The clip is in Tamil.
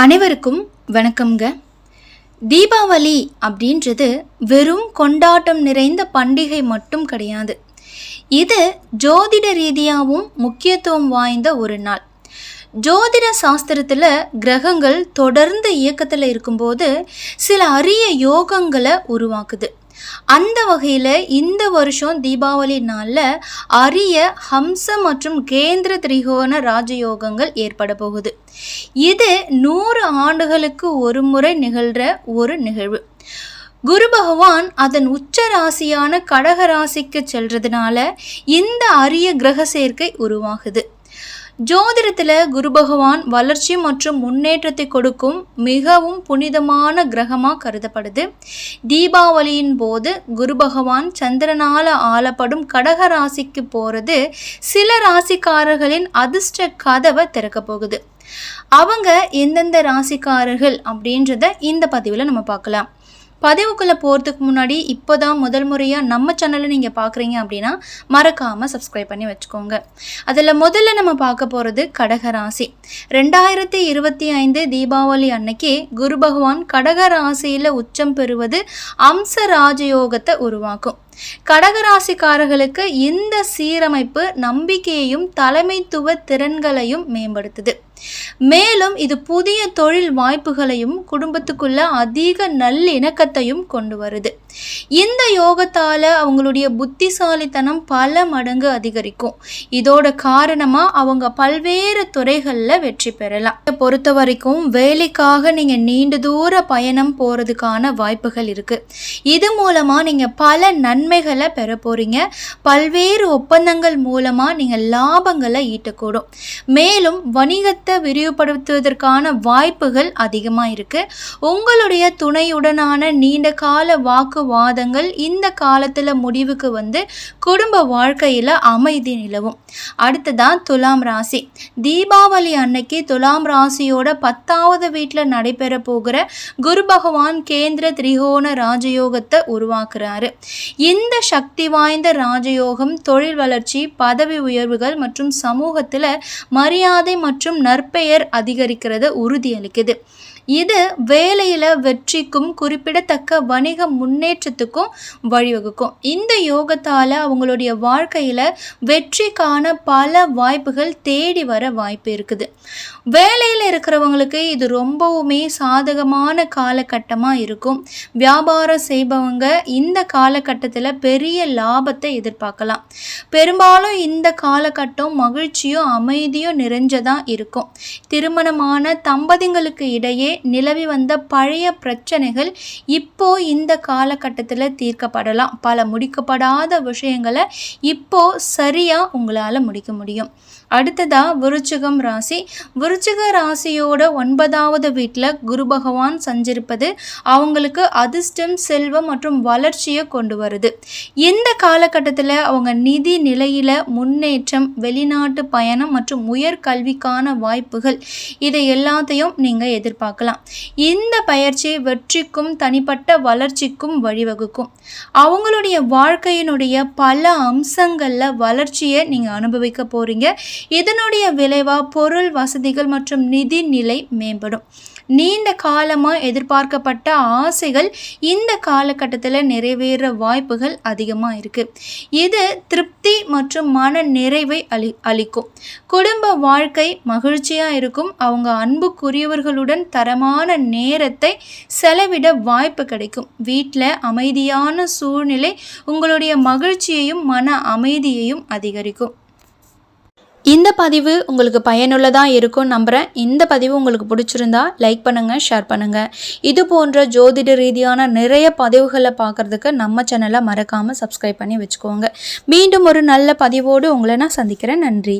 அனைவருக்கும் வணக்கம்ங்க. தீபாவளி அப்படின்றது வெறும் கொண்டாட்டம் நிறைந்த பண்டிகை மட்டும் கிடையாது. இது ஜோதிட ரீதியாகவும் முக்கியத்துவம் வாய்ந்த ஒரு நாள். ஜோதிட சாஸ்திரத்தில் கிரகங்கள் தொடர்ந்து இயக்கத்தில் இருக்கும்போது சில அரிய யோகங்களை உருவாக்குது. அந்த வகையில் இந்த வருஷம் தீபாவளி நாளில் அரிய ஹம்ச மற்றும் கேந்திர திரிகோண ராஜயோகங்கள் ஏற்பட போகுது. இது நூறு ஆண்டுகளுக்கு ஒரு முறை நிகழ்கிற ஒரு நிகழ்வு. குரு பகவான் அதன் உச்ச ராசியான கடக ராசிக்கு செல்றதுனால இந்த அரிய கிரக சேர்க்கை உருவாகுது. ஜோதிடத்தில் குரு பகவான் வளர்ச்சி மற்றும் முன்னேற்றத்தை கொடுக்கும் மிகவும் புனிதமான கிரகமாக கருதப்படுது. தீபாவளியின் போது குரு பகவான் சந்திரனால் ஆளப்படும் கடக ராசிக்கு போகிறது சில ராசிக்காரர்களின் அதிர்ஷ்ட கதவை திறக்க போகுது. அவங்க எந்தெந்த ராசிக்காரர்கள் அப்படின்றத இந்த பதிவில் நம்ம பார்க்கலாம். பதிவுக்குள்ளே போகிறதுக்கு முன்னாடி இப்போ தான் முதல் முறையாக நம்ம சேனலை நீங்கள் பார்க்குறீங்க அப்படின்னா மறக்காமல் சப்ஸ்கிரைப் பண்ணி வச்சுக்கோங்க. அதில் முதல்ல நம்ம பார்க்க போகிறது கடகராசி ரெண்டாயிரத்தி இருபத்தி ஐந்து தீபாவளி அன்னைக்கு குரு பகவான் கடகராசியில் உச்சம் பெறுவது அம்ச ராஜயோகத்தை உருவாக்கும் கடகராசிக்காரர்களுக்கு இந்த சீரமைப்பு நம்பிக்கையையும் தலைமைத்துவ திறன்களையும் மேம்படுத்துது. மேலும் இது புதிய தொழில் வாய்ப்புகளையும் குடும்பத்துக்குள்ள அதிக நல்லிணக்கத்தையும் கொண்டு வருது. இந்த யோகத்தால் அவங்களுடைய புத்திசாலித்தனம் பல மடங்கு அதிகரிக்கும். இதோட காரணமாக அவங்க பல்வேறு துறைகளில் வெற்றி பெறலாம். இதை பொறுத்த வரைக்கும் வேலைக்காக நீங்கள் நீண்ட தூர பயணம் போகிறதுக்கான வாய்ப்புகள் இருக்குது இது மூலமாக நீங்கள் பல நன்மைகளை பெற போகிறீங்க பல்வேறு ஒப்பந்தங்கள் மூலமாக நீங்கள் லாபங்களை ஈட்டக்கூடும். மேலும் வணிகத்தை விரிவுபடுத்துவதற்கான வாய்ப்புகள் அதிகமாக இருக்குது உங்களுடைய துணையுடனான நீண்ட கால வாக்குவாதங்கள் இந்த காலத்தில் முடிவுக்கு வந்து குடும்ப வாழ்க்கையில் அமைதி நிலவும். அடுத்ததான் துலாம் ராசி. தீபாவளி அன்னைக்கு துலாம் ராசியோட பத்தாவது வீட்டில் நடைபெற போகிற குரு பகவான் கேந்திர திரிகோண ராஜயோகத்தை உருவாக்குறாரு. இந்த சக்தி வாய்ந்த ராஜயோகம் தொழில் வளர்ச்சி பதவி உயர்வுகள் மற்றும் சமூகத்தில் மரியாதை மற்றும் நற் நற்பெயர் அதிகரிக்கிறத உறுதியளிக்குது. இது வேலையில் வெற்றிக்கும் குறிப்பிடத்தக்க வணிக முன்னேற்றத்துக்கும் வழிவகுக்கும். இந்த யோகத்தால் அவங்களுடைய வாழ்க்கையில் வெற்றிக்கான பல வாய்ப்புகள் தேடி வர வாய்ப்பு இருக்குது. வேலையில் இருக்கிறவங்களுக்கு இது ரொம்பவுமே சாதகமான காலகட்டமாக இருக்கும். வியாபாரம் செய்பவங்க இந்த காலகட்டத்தில் பெரிய லாபத்தை எதிர்பார்க்கலாம். பெரும்பாலும் இந்த காலகட்டம் மகிழ்ச்சியும் அமைதியும் நிறைஞ்சதாக இருக்கும். திருமணமான தம்பதிங்களுக்கு இடையே நிலவி வந்த பழைய பிரச்சனைகள் இப்போ இந்த காலகட்டத்தில் தீர்க்கப்படலாம். பல முடிக்கப்படாத விஷயங்களை இப்போ சரியாக உங்களால் முடிக்க முடியும். அடுத்ததா விருச்சிகம் ராசி. விருச்சிக ராசியோட ஒன்பதாவது வீட்டில் குரு பகவான் சஞ்சரிப்பது அவங்களுக்கு அதிர்ஷ்டம் செல்வம் மற்றும் வளர்ச்சியை கொண்டு வருது. இந்த காலகட்டத்தில் அவங்க நிதி நிலையில் முன்னேற்றம் வெளிநாட்டு பயணம் மற்றும் உயர் கல்விக்கான வாய்ப்புகள் இதை எல்லாத்தையும் நீங்கள் எதிர்பார்க்கலாம். இந்த பயிற்சி வெற்றிக்கும் தனிப்பட்ட வளர்ச்சிக்கும் வழிவகுக்கும். அவங்களுடைய வாழ்க்கையினுடைய பல அம்சங்களில் வளர்ச்சியை நீங்கள் அனுபவிக்க போகிறீங்க இதனுடைய விளைவாக பொருள் வசதிகள் மற்றும் நிதி நிலை மேம்படும். நீண்ட காலமாக எதிர்பார்க்கப்பட்ட ஆசைகள் இந்த காலகட்டத்தில் நிறைவேற வாய்ப்புகள் அதிகமாக இருக்குது இது திருப்தி மற்றும் மன நிறைவை அளி அளிக்கும். குடும்ப வாழ்க்கை மகிழ்ச்சியாக இருக்கும். அவங்க அன்புக்குரியவர்களுடன் தரமான நேரத்தை செலவிட வாய்ப்பு கிடைக்கும். வீட்டில் அமைதியான சூழ்நிலை உங்களுடைய மகிழ்ச்சியையும் மன அமைதியையும் அதிகரிக்கும். இந்த பதிவு உங்களுக்கு பயனுள்ளதாக இருக்கும் நம்புகிறேன் இந்த பதிவு உங்களுக்கு பிடிச்சிருந்தா லைக் பண்ணுங்கள் ஷேர் பண்ணுங்கள் இது போன்ற ஜோதிட ரீதியான நிறைய பதிவுகளை பார்க்குறதுக்கு நம்ம சேனலை மறக்காமல் சப்ஸ்கிரைப் பண்ணி வச்சுக்கோங்க. மீண்டும் ஒரு நல்ல பதிவோடு உங்களை நான் சந்திக்கிறேன். நன்றி.